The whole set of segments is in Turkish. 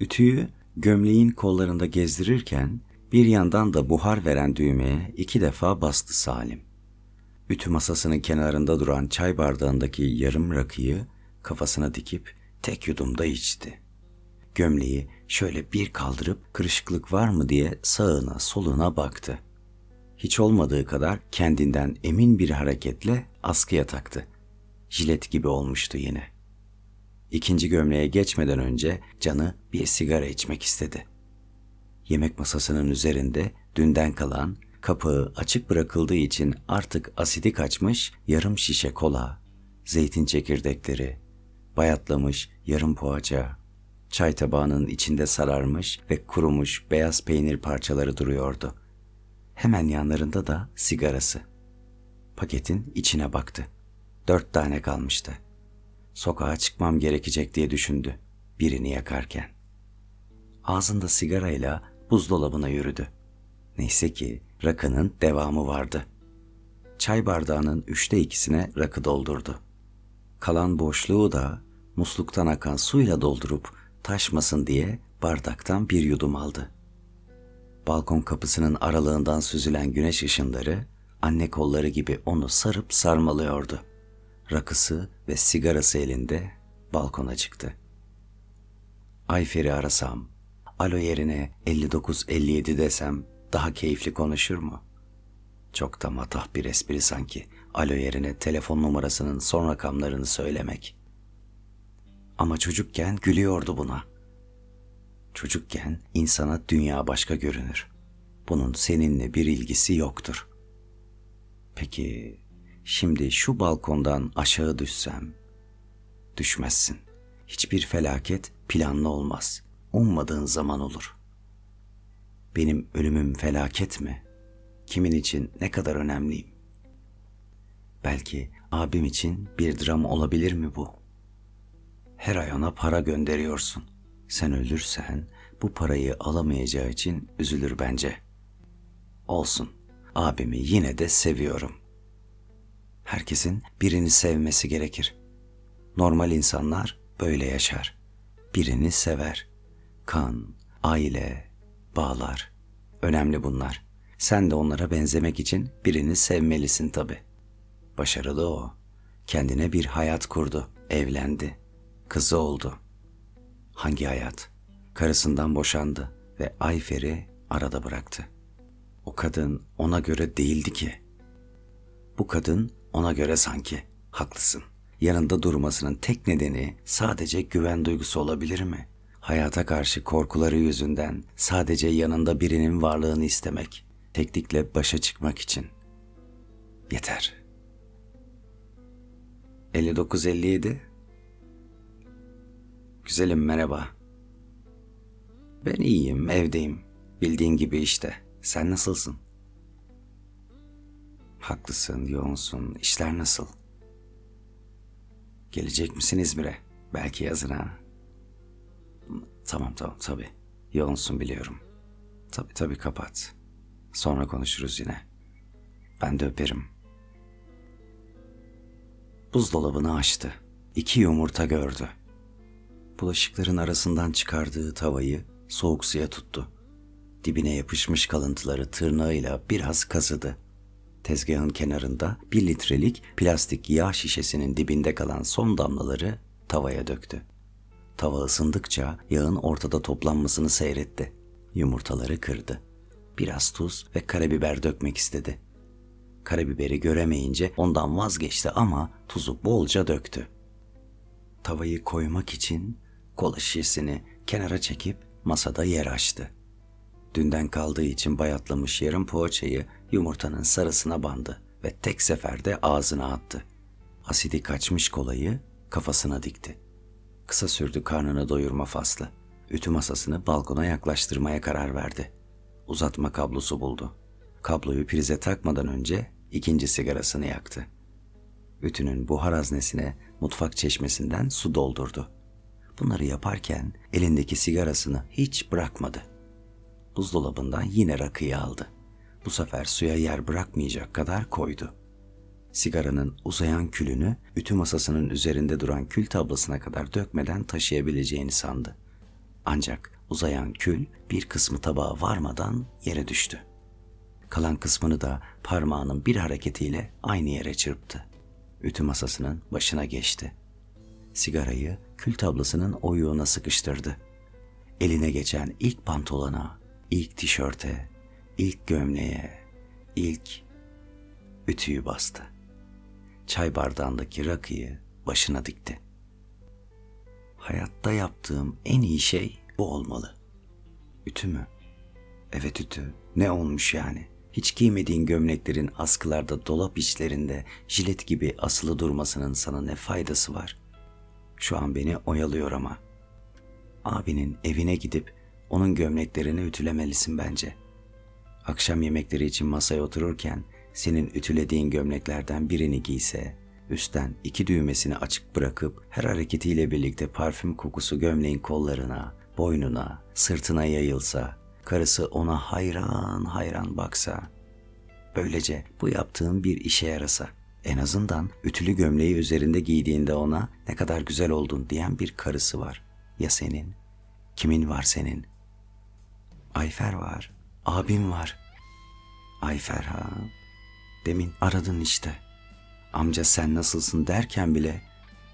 Ütüyü gömleğin kollarında gezdirirken bir yandan da buhar veren düğmeye iki defa bastı Salim. Ütü masasının kenarında duran çay bardağındaki yarım rakıyı kafasına dikip tek yudumda içti. Gömleği şöyle bir kaldırıp kırışıklık var mı diye sağına soluna baktı. Hiç olmadığı kadar kendinden emin bir hareketle askıya taktı. Jilet gibi olmuştu yine. İkinci gömleğe geçmeden önce canı bir sigara içmek istedi. Yemek masasının üzerinde dünden kalan, kapağı açık bırakıldığı için artık asidi kaçmış yarım şişe kola, zeytin çekirdekleri, bayatlamış yarım poğaça, çay tabağının içinde sararmış ve kurumuş beyaz peynir parçaları duruyordu. Hemen yanlarında da sigarası. Paketin içine baktı. Dört tane kalmıştı. Sokağa çıkmam gerekecek diye düşündü birini yakarken. Ağzında sigarayla buzdolabına yürüdü. Neyse ki rakının devamı vardı. Çay bardağının üçte ikisine rakı doldurdu. Kalan boşluğu da musluktan akan suyla doldurup taşmasın diye bardaktan bir yudum aldı. Balkon kapısının aralığından süzülen güneş ışınları anne kolları gibi onu sarıp sarmalıyordu. Rakısı ve sigarası elinde balkona çıktı. Ayfer'i arasam, alo yerine 59-57 desem daha keyifli konuşur mu? Çok da matah bir espri sanki. Alo yerine telefon numarasının son rakamlarını söylemek. Ama çocukken gülüyordu buna. Çocukken insana dünya başka görünür. Bunun seninle bir ilgisi yoktur. Peki şimdi şu balkondan aşağı düşsem? Düşmezsin. Hiçbir felaket planlı olmaz. Ummadığın zaman olur. Benim ölümüm felaket mi? Kimin için ne kadar önemliyim? Belki abim için bir dram olabilir mi bu? Her ay ona para gönderiyorsun. Sen ölürsen bu parayı alamayacağı için üzülür bence. Olsun. Abimi yine de seviyorum. Herkesin birini sevmesi gerekir. Normal insanlar böyle yaşar. Birini sever. Kan, aile, bağlar. Önemli bunlar. Sen de onlara benzemek için birini sevmelisin tabi. Başarılı o. Kendine bir hayat kurdu, evlendi. Kızı oldu. Hangi hayat? Karısından boşandı ve Ayfer'i arada bıraktı. O kadın ona göre değildi ki. Bu kadın ona göre sanki. Haklısın. Yanında durmasının tek nedeni sadece güven duygusu olabilir mi? Hayata karşı korkuları yüzünden sadece yanında birinin varlığını istemek, teknikle başa çıkmak için. Yeter. 59-57 Güzelim merhaba. Ben iyiyim, evdeyim. Bildiğin gibi işte. Sen nasılsın? Haklısın, yoğunsun. İşler nasıl? Gelecek misin İzmir'e? Belki yazın ha. Tamam tamam tabii. Yoğunsun biliyorum. Tabii tabii kapat. Sonra konuşuruz yine. Ben de öperim. Buzdolabını açtı. İki yumurta gördü. Bulaşıkların arasından çıkardığı tavayı soğuk suya tuttu. Dibine yapışmış kalıntıları tırnağıyla biraz kazıdı. Tezgahın kenarında bir litrelik plastik yağ şişesinin dibinde kalan son damlaları tavaya döktü. Tava ısındıkça yağın ortada toplanmasını seyretti. Yumurtaları kırdı. Biraz tuz ve karabiber dökmek istedi. Karabiberi göremeyince ondan vazgeçti ama tuzu bolca döktü. Tavayı koymak için kola şişesini kenara çekip masada yer açtı. Dünden kaldığı için bayatlamış yarım poğaçayı yumurtanın sarısına bandı ve tek seferde ağzına attı. Asidi kaçmış kolayı kafasına dikti. Kısa sürdü karnını doyurma faslı. Ütü masasını balkona yaklaştırmaya karar verdi. Uzatma kablosu buldu. Kabloyu prize takmadan önce ikinci sigarasını yaktı. Ütünün buhar haznesine mutfak çeşmesinden su doldurdu. Bunları yaparken elindeki sigarasını hiç bırakmadı. Buzdolabından yine rakıyı aldı. Bu sefer suya yer bırakmayacak kadar koydu. Sigaranın uzayan külünü ütü masasının üzerinde duran kül tablasına kadar dökmeden taşıyabileceğini sandı. Ancak uzayan kül bir kısmı tabağa varmadan yere düştü. Kalan kısmını da parmağının bir hareketiyle aynı yere çırptı. Ütü masasının başına geçti. Sigarayı kül tablasının oyuğuna sıkıştırdı. Eline geçen ilk pantolona, ilk tişörte, ilk gömleğe, ilk ütüyü bastı. Çay bardağındaki rakıyı başına dikti. Hayatta yaptığım en iyi şey bu olmalı. Ütü mü? Evet ütü. Ne olmuş yani? Hiç giymediğin gömleklerin askılarda dolap içlerinde jilet gibi asılı durmasının sana ne faydası var? Şu an beni oyalıyor ama. Abinin evine gidip onun gömleklerini ütülemelisin bence. Akşam yemekleri için masaya otururken senin ütülediğin gömleklerden birini giyse, üstten iki düğmesini açık bırakıp her hareketiyle birlikte parfüm kokusu gömleğin kollarına, boynuna, sırtına yayılsa, karısı ona hayran hayran baksa, böylece bu yaptığın bir işe yarasa, en azından ütülü gömleği üzerinde giydiğinde ona ne kadar güzel oldun diyen bir karısı var. Ya senin? Kimin var senin? Ayfer var, abim var. Ayfer ha, demin aradın işte. Amca sen nasılsın derken bile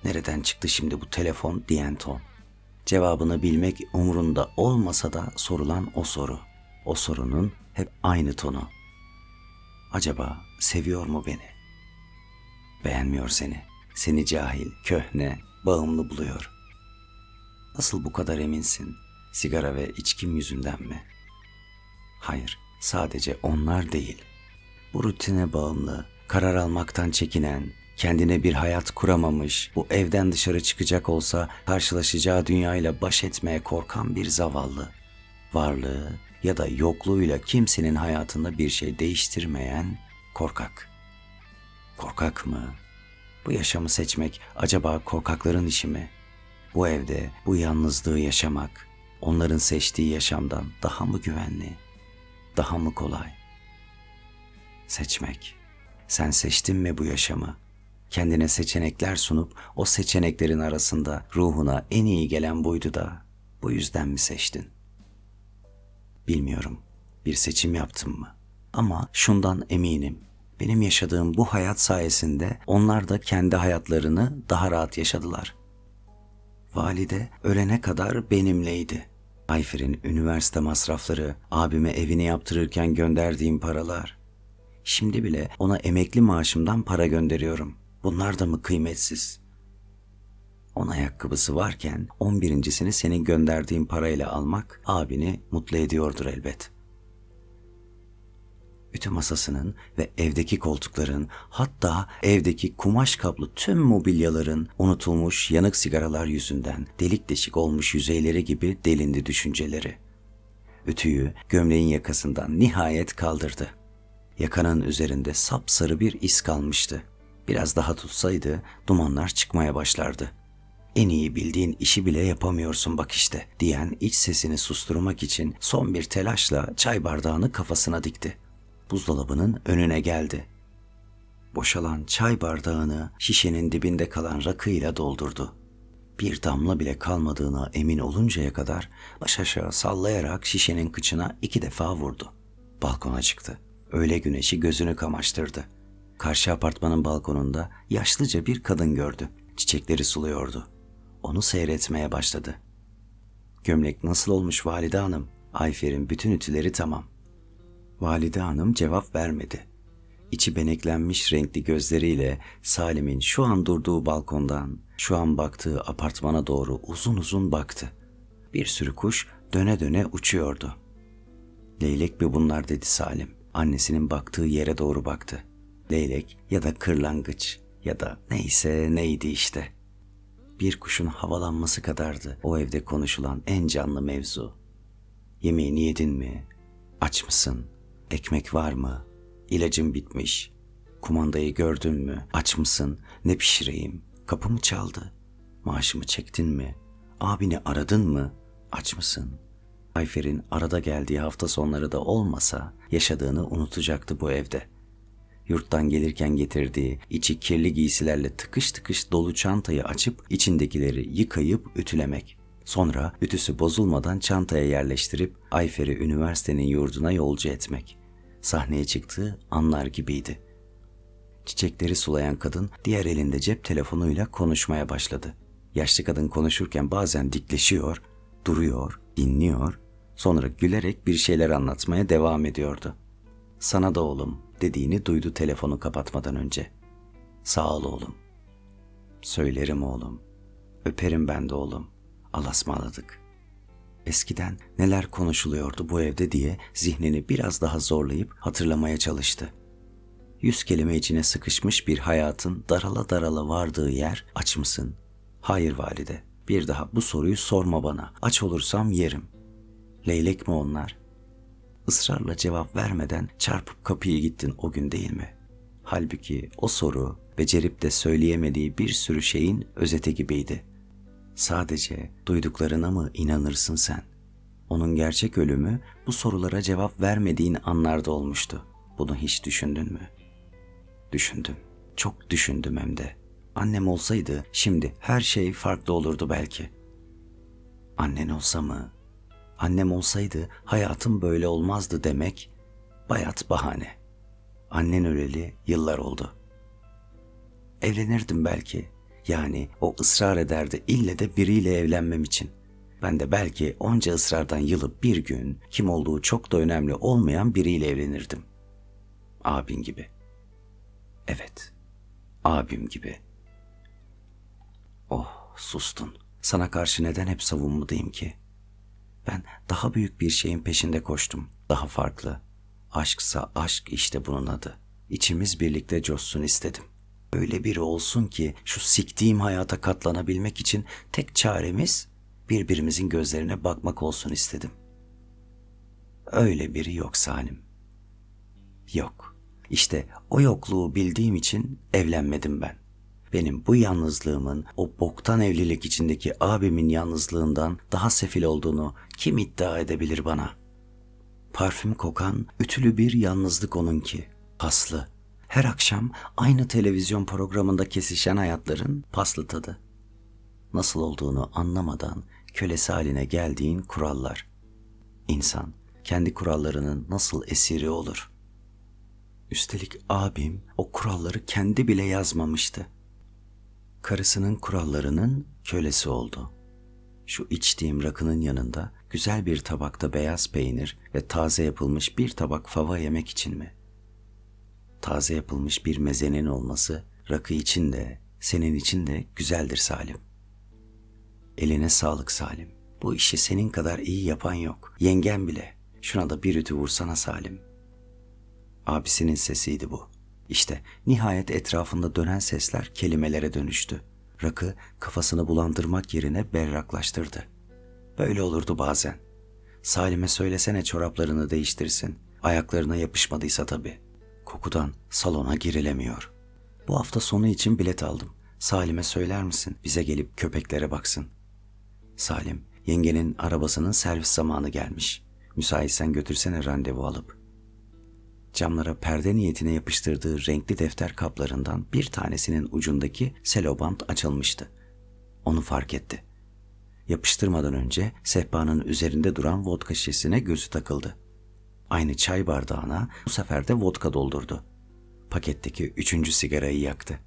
nereden çıktı şimdi bu telefon diyen ton. Cevabını bilmek umurunda olmasa da sorulan o soru. O sorunun hep aynı tonu. Acaba seviyor mu beni? Beğenmiyor seni. Seni cahil, köhne, bağımlı buluyor. Nasıl bu kadar eminsin? Sigara ve içkim yüzünden mi? Hayır, sadece onlar değil. Bu rutine bağımlı, karar almaktan çekinen, kendine bir hayat kuramamış, bu evden dışarı çıkacak olsa karşılaşacağı dünyayla baş etmeye korkan bir zavallı. Varlığı ya da yokluğuyla kimsenin hayatında bir şey değiştirmeyen korkak. Korkak mı? Bu yaşamı seçmek acaba korkakların işi mi? Bu evde bu yalnızlığı yaşamak onların seçtiği yaşamdan daha mı güvenli? Daha mı kolay? Seçmek. Sen seçtin mi bu yaşamı? Kendine seçenekler sunup o seçeneklerin arasında ruhuna en iyi gelen buydu da bu yüzden mi seçtin? Bilmiyorum. Bir seçim yaptım mı? Ama şundan eminim. Benim yaşadığım bu hayat sayesinde onlar da kendi hayatlarını daha rahat yaşadılar. Valide ölene kadar benimleydi. Ayfer'in üniversite masrafları, abime evini yaptırırken gönderdiğim paralar. Şimdi bile ona emekli maaşımdan para gönderiyorum. Bunlar da mı kıymetsiz? On ayakkabısı varken on birincisini senin gönderdiğin parayla almak abini mutlu ediyordur elbet. Ütü masasının ve evdeki koltukların hatta evdeki kumaş kaplı tüm mobilyaların unutulmuş yanık sigaralar yüzünden delik deşik olmuş yüzeyleri gibi delindi düşünceleri. Ütüyü gömleğin yakasından nihayet kaldırdı. Yakanın üzerinde sapsarı bir iz kalmıştı. Biraz daha tutsaydı dumanlar çıkmaya başlardı. En iyi bildiğin işi bile yapamıyorsun bak işte diyen iç sesini susturmak için son bir telaşla çay bardağını kafasına dikti. Buzdolabının önüne geldi. Boşalan çay bardağını şişenin dibinde kalan rakıyla doldurdu. Bir damla bile kalmadığına emin oluncaya kadar baş aşağı sallayarak şişenin kıçına iki defa vurdu. Balkona çıktı. Öğle güneşi gözünü kamaştırdı. Karşı apartmanın balkonunda yaşlıca bir kadın gördü. Çiçekleri suluyordu. Onu seyretmeye başladı. Gömlek nasıl olmuş valide hanım? Ayfer'in bütün ütüleri tamam. Valide hanım cevap vermedi. İçi beneklenmiş renkli gözleriyle Salim'in şu an durduğu balkondan, şu an baktığı apartmana doğru uzun uzun baktı. Bir sürü kuş döne döne uçuyordu. Leylek mi bunlar dedi Salim. Annesinin baktığı yere doğru baktı. Leylek ya da kırlangıç ya da neyse neydi işte. Bir kuşun havalanması kadardı o evde konuşulan en canlı mevzu. Yemeğini yedin mi? Aç mısın? Ekmek var mı? İlacın bitmiş. Kumandayı gördün mü? Aç mısın? Ne pişireyim? Kapı mı çaldı? Maaşımı çektin mi? Abini aradın mı? Aç mısın? Ayfer'in arada geldiği hafta sonları da olmasa yaşadığını unutacaktı bu evde. Yurttan gelirken getirdiği içi kirli giysilerle tıkış tıkış dolu çantayı açıp içindekileri yıkayıp ütülemek. Sonra ütüsü bozulmadan çantaya yerleştirip Ayfer'i üniversitenin yurduna yolcu etmek. Sahneye çıktığı anlar gibiydi. Çiçekleri sulayan kadın diğer elinde cep telefonuyla konuşmaya başladı. Yaşlı kadın konuşurken bazen dikleşiyor, duruyor, dinliyor, sonra gülerek bir şeyler anlatmaya devam ediyordu. Sana da oğlum dediğini duydu telefonu kapatmadan önce. Sağ ol oğlum. Söylerim oğlum. Öperim ben de oğlum. Alasmaladık. Eskiden neler konuşuluyordu bu evde diye zihnini biraz daha zorlayıp hatırlamaya çalıştı. Yüz kelime içine sıkışmış bir hayatın darala darala vardığı yer aç mısın? Hayır valide. Bir daha bu soruyu sorma bana. Aç olursam yerim. Leylek mi onlar? Israrla cevap vermeden çarpıp kapıyı gittin o gün değil mi? Halbuki o soru becerip de söyleyemediği bir sürü şeyin özeti gibiydi. Sadece duyduklarına mı inanırsın sen? Onun gerçek ölümü bu sorulara cevap vermediğin anlarda olmuştu. Bunu hiç düşündün mü? Düşündüm. Çok düşündüm hem de. Annem olsaydı şimdi her şey farklı olurdu belki. Annen olsa mı? Annem olsaydı hayatım böyle olmazdı demek bayat bahane. Annen öleli yıllar oldu. Evlenirdim belki. Yani o ısrar ederdi ille de biriyle evlenmem için. Ben de belki onca ısrardan yılıp bir gün kim olduğu çok da önemli olmayan biriyle evlenirdim. Abin gibi. Evet, abim gibi. Oh, sustun. Sana karşı neden hep savunmadayım ki? Ben daha büyük bir şeyin peşinde koştum. Daha farklı. Aşksa aşk işte bunun adı. İçimiz birlikte coşsun istedim. Öyle biri olsun ki şu siktiğim hayata katlanabilmek için tek çaremiz birbirimizin gözlerine bakmak olsun istedim. Öyle biri yok Salim. Yok. İşte o yokluğu bildiğim için evlenmedim ben. Benim bu yalnızlığımın o boktan evlilik içindeki abimin yalnızlığından daha sefil olduğunu kim iddia edebilir bana? Parfüm kokan, ütülü bir yalnızlık onunki. Paslı. Her akşam aynı televizyon programında kesişen hayatların paslı tadı. Nasıl olduğunu anlamadan kölesi haline geldiğin kurallar. İnsan kendi kurallarının nasıl esiri olur? Üstelik abim o kuralları kendi bile yazmamıştı karısının kurallarının kölesi oldu. Şu içtiğim rakının yanında güzel bir tabakta beyaz peynir ve taze yapılmış bir tabak fava yemek için mi? Taze yapılmış bir mezenin olması rakı için de senin için de güzeldir Salim. Eline sağlık Salim. Bu işi senin kadar iyi yapan yok. Yengen bile. Şuna da bir ütü vursana Salim. Abisinin sesiydi bu. İşte nihayet etrafında dönen sesler kelimelere dönüştü. Rakı kafasını bulandırmak yerine berraklaştırdı. Böyle olurdu bazen. Salim'e söylesene çoraplarını değiştirsin. Ayaklarına yapışmadıysa tabii. Kokudan salona girilemiyor. Bu hafta sonu için bilet aldım. Salim'e söyler misin bize gelip köpeklere baksın. Salim, yengenin arabasının servis zamanı gelmiş. Müsaitsen götürsene randevu alıp.'' camlara perde niyetine yapıştırdığı renkli defter kaplarından bir tanesinin ucundaki selobant açılmıştı. Onu fark etti. Yapıştırmadan önce sehpanın üzerinde duran vodka şişesine gözü takıldı. Aynı çay bardağına bu sefer de vodka doldurdu. Paketteki üçüncü sigarayı yaktı.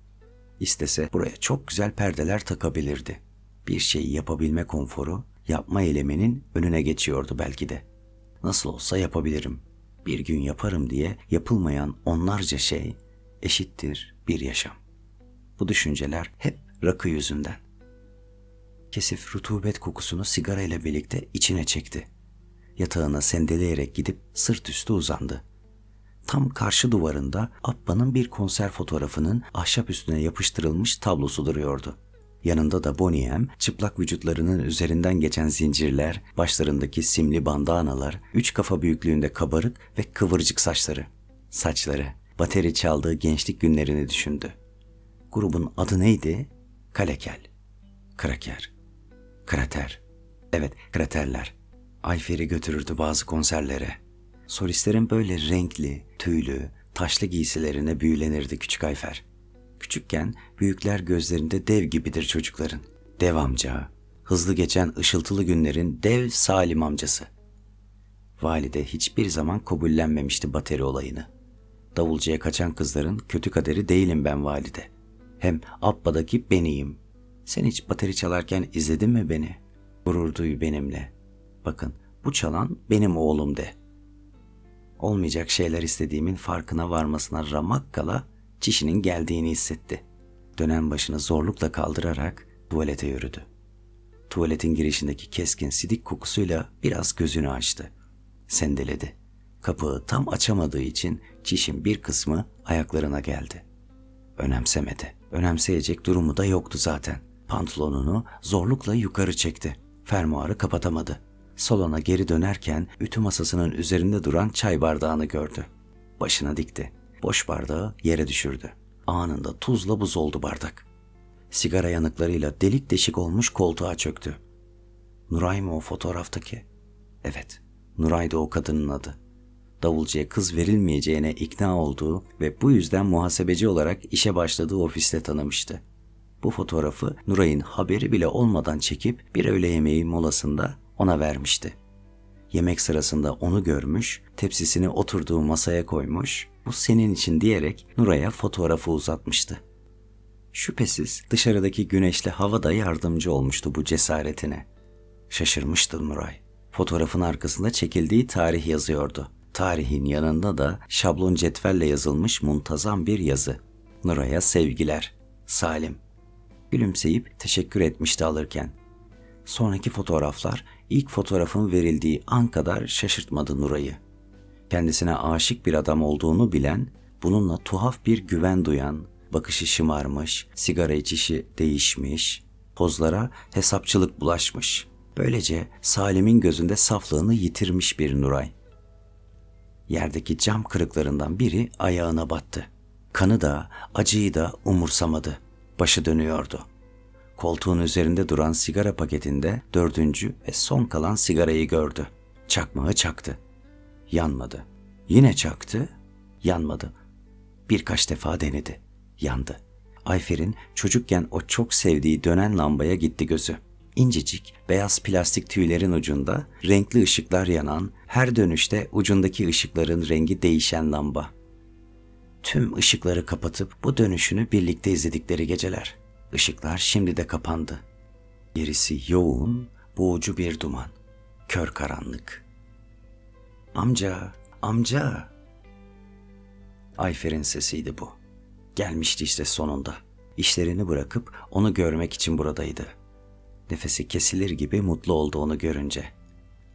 İstese buraya çok güzel perdeler takabilirdi. Bir şeyi yapabilme konforu, yapma eyleminin önüne geçiyordu belki de. Nasıl olsa yapabilirim bir gün yaparım diye yapılmayan onlarca şey eşittir bir yaşam. Bu düşünceler hep rakı yüzünden. Kesif rutubet kokusunu sigara ile birlikte içine çekti. Yatağına sendeleyerek gidip sırt üstü uzandı. Tam karşı duvarında Abba'nın bir konser fotoğrafının ahşap üstüne yapıştırılmış tablosu duruyordu. Yanında da Boniem, çıplak vücutlarının üzerinden geçen zincirler, başlarındaki simli bandanalar, üç kafa büyüklüğünde kabarık ve kıvırcık saçları. Saçları, bateri çaldığı gençlik günlerini düşündü. Grubun adı neydi? Kalekel. Kraker. Krater. Evet, kraterler. Ayfer'i götürürdü bazı konserlere. Solistlerin böyle renkli, tüylü, taşlı giysilerine büyülenirdi küçük Ayfer. Küçükken büyükler gözlerinde dev gibidir çocukların. Dev amca, Hızlı geçen ışıltılı günlerin dev Salim amcası. Valide hiçbir zaman kabullenmemişti bateri olayını. Davulcuya kaçan kızların kötü kaderi değilim ben valide. Hem Abba'daki beniyim. Sen hiç bateri çalarken izledin mi beni? Gurur duy benimle. Bakın bu çalan benim oğlum de. Olmayacak şeyler istediğimin farkına varmasına ramak kala çişinin geldiğini hissetti. Dönen başını zorlukla kaldırarak tuvalete yürüdü. Tuvaletin girişindeki keskin sidik kokusuyla biraz gözünü açtı. Sendeledi. Kapağı tam açamadığı için çişin bir kısmı ayaklarına geldi. Önemsemedi. Önemseyecek durumu da yoktu zaten. Pantolonunu zorlukla yukarı çekti. Fermuarı kapatamadı. Salona geri dönerken ütü masasının üzerinde duran çay bardağını gördü. Başına dikti. Boş bardağı yere düşürdü. Anında tuzla buz oldu bardak. Sigara yanıklarıyla delik deşik olmuş koltuğa çöktü. Nuray mı o fotoğraftaki? Evet, Nuray da o kadının adı. Davulcuya kız verilmeyeceğine ikna olduğu ve bu yüzden muhasebeci olarak işe başladığı ofiste tanımıştı. Bu fotoğrafı Nuray'ın haberi bile olmadan çekip bir öğle yemeği molasında ona vermişti. Yemek sırasında onu görmüş, tepsisini oturduğu masaya koymuş, bu senin için diyerek Nuray'a fotoğrafı uzatmıştı. Şüphesiz dışarıdaki güneşli hava da yardımcı olmuştu bu cesaretine. Şaşırmıştı Nuray. Fotoğrafın arkasında çekildiği tarih yazıyordu. Tarihin yanında da şablon cetvelle yazılmış muntazam bir yazı. Nuray'a sevgiler. Salim. Gülümseyip teşekkür etmişti alırken. Sonraki fotoğraflar ilk fotoğrafın verildiği an kadar şaşırtmadı Nuray'ı. Kendisine aşık bir adam olduğunu bilen, bununla tuhaf bir güven duyan, bakışı şımarmış, sigara içişi değişmiş, pozlara hesapçılık bulaşmış. Böylece Salim'in gözünde saflığını yitirmiş bir Nuray. Yerdeki cam kırıklarından biri ayağına battı. Kanı da, acıyı da umursamadı. Başı dönüyordu. Koltuğun üzerinde duran sigara paketinde dördüncü ve son kalan sigarayı gördü. Çakmağı çaktı. Yanmadı. Yine çaktı. Yanmadı. Birkaç defa denedi. Yandı. Ayfer'in çocukken o çok sevdiği dönen lambaya gitti gözü. İncecik, beyaz plastik tüylerin ucunda renkli ışıklar yanan, her dönüşte ucundaki ışıkların rengi değişen lamba. Tüm ışıkları kapatıp bu dönüşünü birlikte izledikleri geceler. Işıklar şimdi de kapandı. Gerisi yoğun, boğucu bir duman. Kör karanlık. Amca, amca. Ayfer'in sesiydi bu. Gelmişti işte sonunda. İşlerini bırakıp onu görmek için buradaydı. Nefesi kesilir gibi mutlu oldu onu görünce.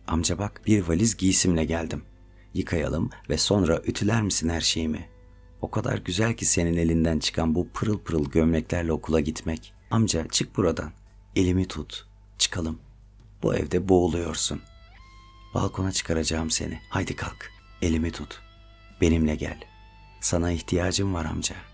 Amca bak bir valiz giysimle geldim. Yıkayalım ve sonra ütüler misin her şeyimi? O kadar güzel ki senin elinden çıkan bu pırıl pırıl gömleklerle okula gitmek. Amca çık buradan. Elimi tut. Çıkalım. Bu evde boğuluyorsun. Balkona çıkaracağım seni. Haydi kalk. Elimi tut. Benimle gel. Sana ihtiyacım var amca.''